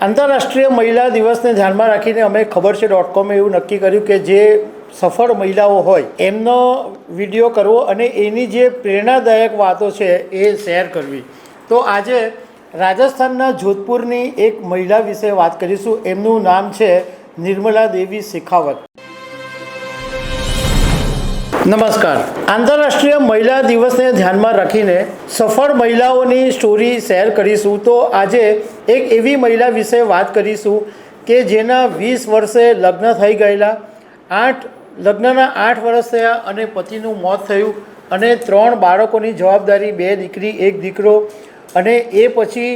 આંતરરાષ્ટ્રીય મહિલા દિવસને ધ્યાનમાં રાખીને અમે ખબર છે ડોટ કોમે એવું નક્કી કર્યું કે જે સફળ મહિલાઓ હોય, એમનો વીડિયો કરવો અને એની જે પ્રેરણાદાયક વાતો છે એ શેર કરવી. તો આજે રાજસ્થાનના જોધપુરની એક મહિલા વિશે વાત કરીશું. એમનું નામ છે નિર્મલા દેવી શેખાવત. નમસ્કાર. આંતરરાષ્ટ્રીય મહિલા દિવસને ધ્યાનમાં રાખીને સફળ મહિલાઓની સ્ટોરી શેર કરીશું. તો આજે એક એવી મહિલા વિશે વાત કરીશું કે જેના વીસ વર્ષે લગ્ન થઈ ગયેલા, આઠ, લગ્નના આઠ વર્ષ થયા અને પતિનું મોત થયું અને ત્રણ બાળકોની જવાબદારી બે દીકરી, એક દીકરો અને એ પછી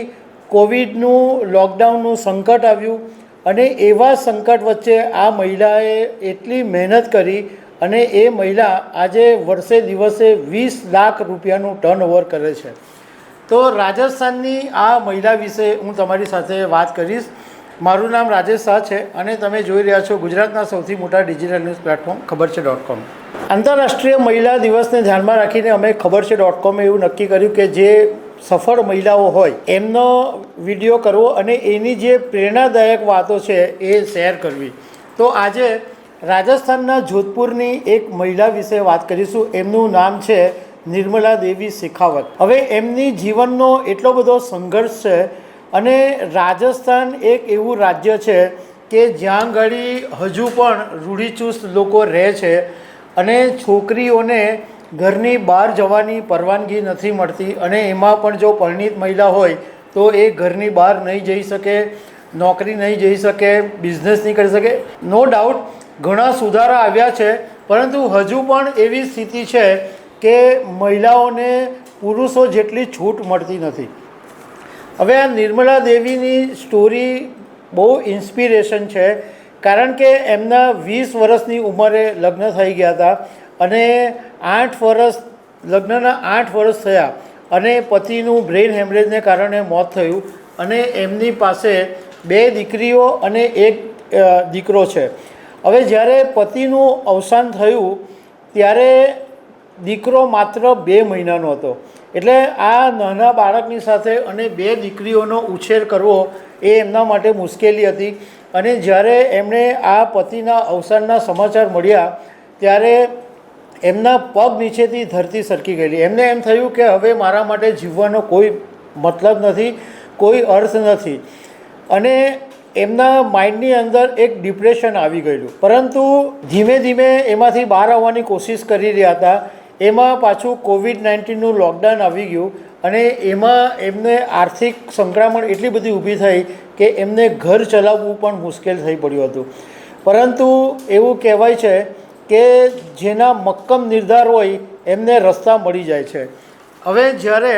કોવિડનું લોકડાઉનનું સંકટ આવ્યું અને એવા સંકટ વચ્ચે આ મહિલાએ એટલી મહેનત કરી અને એ મહિલા આજે વર્ષે દિવસે વીસ લાખ રૂપિયાનું ટર્નઓવર કરે છે. તો રાજસ્થાનની આ મહિલા વિશે હું તમારી સાથે વાત કરીશ. મારું નામ રાજેશ શાહ છે અને તમે જોઈ રહ્યા છો ગુજરાતના સૌથી મોટા ડિજિટલ ન્યૂઝ પ્લેટફોર્મ ખબર છે ડોટ કોમ આંતરરાષ્ટ્રીય મહિલા દિવસને ધ્યાનમાં રાખીને અમે ખબર છે ડોટ કોમે એવું નક્કી કર્યું કે જે સફળ મહિલાઓ હોય, એમનો વીડિયો કરવો અને એની જે પ્રેરણાદાયક વાતો છે એ શેર કરવી. તો આજે રાજસ્થાનના જોધપુરની એક મહિલા વિશે વાત કરીશું. એમનું નામ છે નિર્મલા દેવી શેખાવત. હવે એમની જીવનનો એટલો બધો સંઘર્ષ છે અને રાજસ્થાન એક એવું રાજ્ય છે કે જ્યાં ઘડી હજુ પણ રૂઢિચુસ્ત લોકો રહે છે અને છોકરીઓને ઘરની બહાર જવાની પરવાનગી નથી મળતી અને એમાં પણ જો પરિણીત મહિલા હોય તો એ ઘરની બહાર નહીં જઈ શકે, નોકરી નહીં જઈ શકે, બિઝનેસ નહીં કરી શકે. નો ડાઉટ ઘણા સુધારા આવ્યા છે, પરંતુ હજુ પણ એવી સ્થિતિ છે કે મહિલાઓને પુરુષો જેટલી છૂટ મળતી નથી. હવે આ નિર્મલા દેવીની સ્ટોરી બહુ ઇન્સ્પિરેશન છે, કારણ કે એમના વીસ વર્ષની ઉંમરે લગ્ન થઈ ગયા હતા અને આઠ વર્ષ, લગ્નના આઠ વર્ષ થયા અને પતિનું બ્રેઇન હેમરેજને કારણે મોત થયું અને એમની પાસે બે દીકરીઓ અને એક દીકરો છે. હવે જ્યારે પતિનું અવસાન થયું, ત્યારે દીકરો માત્ર બે મહિનાનો હતો. એટલે આ નાના બાળકની સાથે અને બે દીકરીઓનો ઉછેર કરવો એ એમના માટે મુશ્કેલી હતી. અને જ્યારે એમણે આ પતિના અવસાનના સમાચાર મળ્યા, ત્યારે એમના પગ નીચેથી ધરતી સરકી ગયેલી. એમને એમ થયું કે હવે મારા માટે જીવવાનો કોઈ મતલબ નથી, કોઈ અર્થ નથી. અને એમના માઇન્ડની અંદર એક ડિપ્રેશન આવી ગયેલું. પરંતુ ધીમે ધીમે એમાંથી બહાર આવવાની કોશિશ કરી રહ્યા હતા. એમાં પાછું કોવિડ નાઇન્ટીનનું લોકડાઉન આવી ગયું અને એમાં એમને આર્થિક સંક્રમણ એટલી બધી ઊભી થઈ કે એમને ઘર ચલાવવું પણ મુશ્કેલ થઈ પડ્યું હતું. પરંતુ એવું કહેવાય છે કે જેના મક્કમ નિર્ધાર હોય એમને રસ્તા મળી જાય છે. હવે જ્યારે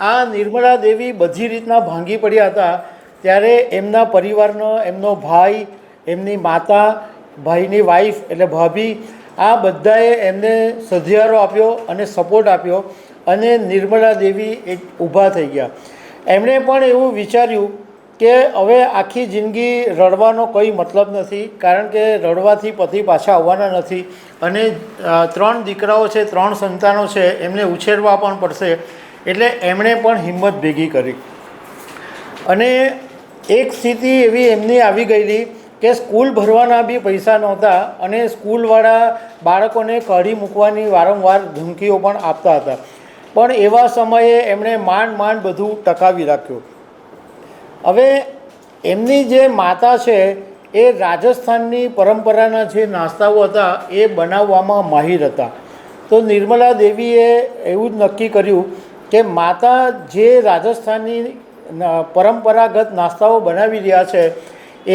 આ નિર્મલા દેવી બધી રીતના ભાંગી પડ્યા હતા ત્યારે એમના પરિવારનો, એમનો ભાઈ, એમની માતા, ભાઈની વાઈફ એટલે ભાભી, આ બધાએ એમને સધિયારો આપ્યો અને સપોર્ટ આપ્યો અને નિર્મલા દેવી એક ઊભા થઈ ગયા. એમણે પણ એવું વિચાર્યું કે હવે આખી જિંદગી રડવાનો કોઈ મતલબ નથી, કારણ કે રડવાથી પતિ પાછા આવવાના નથી અને ત્રણ દીકરાઓ છે, ત્રણ સંતાનો છે, એમને ઉછેરવા પણ પડશે. એટલે એમણે પણ હિંમત ભેગી કરી. અને એક સ્થિતિ એવી એમની આવી ગયેલી કે સ્કૂલ ભરવાના બી પૈસા નહોતા અને સ્કૂલવાળા બાળકોને કાઢી મૂકવાની વારંવાર ધમકીઓ પણ આપતા હતા. પણ એવા સમયે એમણે માંડ માંડ બધું ટકાવી રાખ્યું. હવે એમની જે માતા છે, એ રાજસ્થાનની પરંપરાના જે નાસ્તાઓ હતા, એ બનાવવામાં માહિર હતા. તો નિર્મલા દેવીએ એવું જ નક્કી કર્યું કે માતા જે રાજસ્થાની ન- પરંપરાગત નાસ્તાઓ બનાવી રહ્યા છે,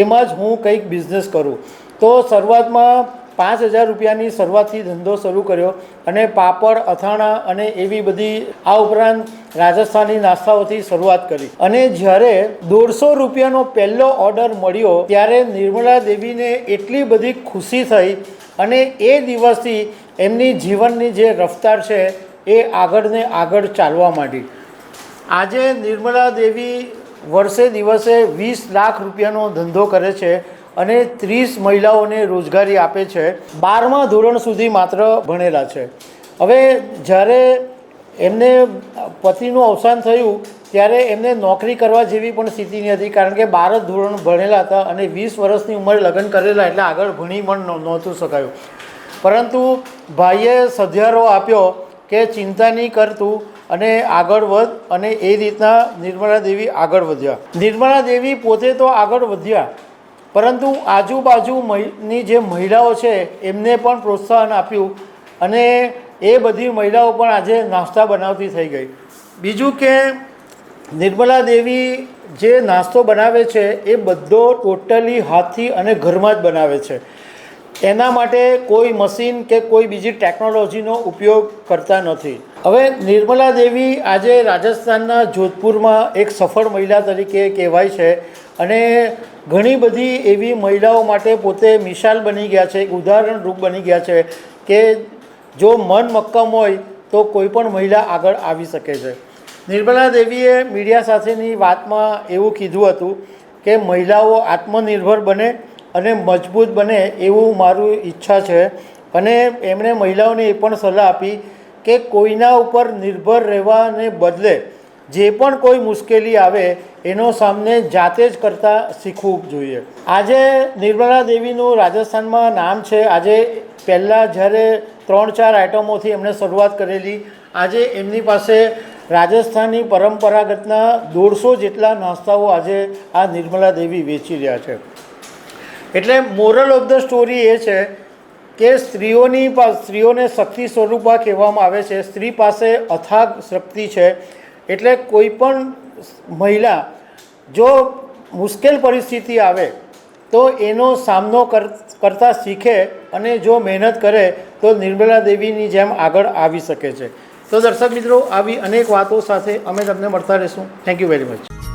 એમાં જ હું કંઈક બિઝનેસ કરું. તો શરૂઆતમાં પાંચ હજાર રૂપિયાની શરૂઆતથી ધંધો શરૂ કર્યો અને પાપડ, અથાણા અને એવી બધી આ ઉપરાંત રાજસ્થાની નાસ્તાઓથી શરૂઆત કરી. અને જ્યારે દોઢસો રૂપિયાનો પહેલો ઓર્ડર મળ્યો, ત્યારે નિર્મલા દેવીને એટલી બધી ખુશી થઈ અને એ દિવસથી એમની જીવનની જે રફતાર છે, એ આગળ ને આગળ ચાલવા માંડી. આજે નિર્મલા દેવી વર્ષે દિવસે વીસ લાખ રૂપિયાનો ધંધો કરે છે અને ત્રીસ મહિલાઓને રોજગારી આપે છે. બારમા ધોરણ સુધી માત્ર ભણેલા છે. હવે જ્યારે એમને પતિનું અવસાન થયું, ત્યારે એમને નોકરી કરવા જેવી પણ સ્થિતિ નહીં હતી, કારણ કે બાર જ ધોરણ ભણેલા હતા અને વીસ વર્ષની ઉંમરે લગ્ન કરેલા એટલે આગળ ભણી પણ નહોતું શકાયું. પરંતુ ભાઈએ સધિયારો આપ્યો કે ચિંતા નહીં કરતું અને આગળ વધ અને એ રીતના નિર્મલા દેવી આગળ વધ્યા. નિર્મલા દેવી પોતે તો આગળ વધ્યા, પરંતુ આજુબાજુ મહિ- ની જે મહિલાઓ છે એમને પણ પ્રોત્સાહન આપ્યું અને એ બધી મહિલાઓ પણ આજે નાસ્તા બનાવતી થઈ ગઈ. બીજું કે નિર્મલા દેવી જે નાસ્તો બનાવે છે એ બધો ટોટલી હાથથી અને ઘરમાં જ બનાવે છે. એના માટે કોઈ મશીન કે કોઈ બીજી ટેકનોલોજીનો ઉપયોગ કરતા નથી. હવે નિર્મલા દેવી આજે રાજસ્થાનના જોધપુરમાં એક સફળ મહિલા તરીકે કહેવાય છે અને ઘણી બધી એવી મહિલાઓ માટે પોતે મિસાલ બની ગયા છે, એક ઉદાહરણરૂપ બની ગયા છે કે જો મન મક્કમ હોય તો કોઈ પણ મહિલા આગળ આવી શકે છે. નિર્મલા દેવીએ મીડિયા સાથેની વાતમાં એવું કીધું હતું કે મહિલાઓ આત્મનિર્ભર બને અને મજબૂત બને એવું મારું ઈચ્છા છે. અને એમણે મહિલાઓને એ પણ સલાહ આપી કે કોઈના ઉપર નિર્ભર રહેવાને બદલે જે પણ કોઈ મુશ્કેલી આવે એનો સામને જાતે જ કરતાં શીખવું જોઈએ. આજે નિર્મલા દેવીનું રાજસ્થાનમાં નામ છે. આજે પહેલાં જ્યારે ત્રણ ચાર આઇટમોથી એમણે શરૂઆત કરેલી, આજે એમની પાસે રાજસ્થાની પરંપરાગતના દોઢસો જેટલા નાસ્તાઓ આજે આ નિર્મલા દેવી વેચી રહ્યા છે. એટલે મોરલ ઓફ ધ સ્ટોરી એ છે કે સ્ત્રીઓની સ્ત્રીઓને શક્તિ સ્વરૂપા કહેવામાં આવે છે. સ્ત્રી પાસે અથાગ શક્તિ છે. એટલે કોઈ પણ મહિલા જો મુશ્કેલ પરિસ્થિતિ આવે તો એનો સામનો કર, કરતા શીખે અને જો મહેનત કરે તો નિર્મલા દેવીની જેમ આગળ આવી શકે છે. તો દર્શક મિત્રો, આવી અનેક વાતો સાથે અમે તમને મળતા રહીશું. Thank you very much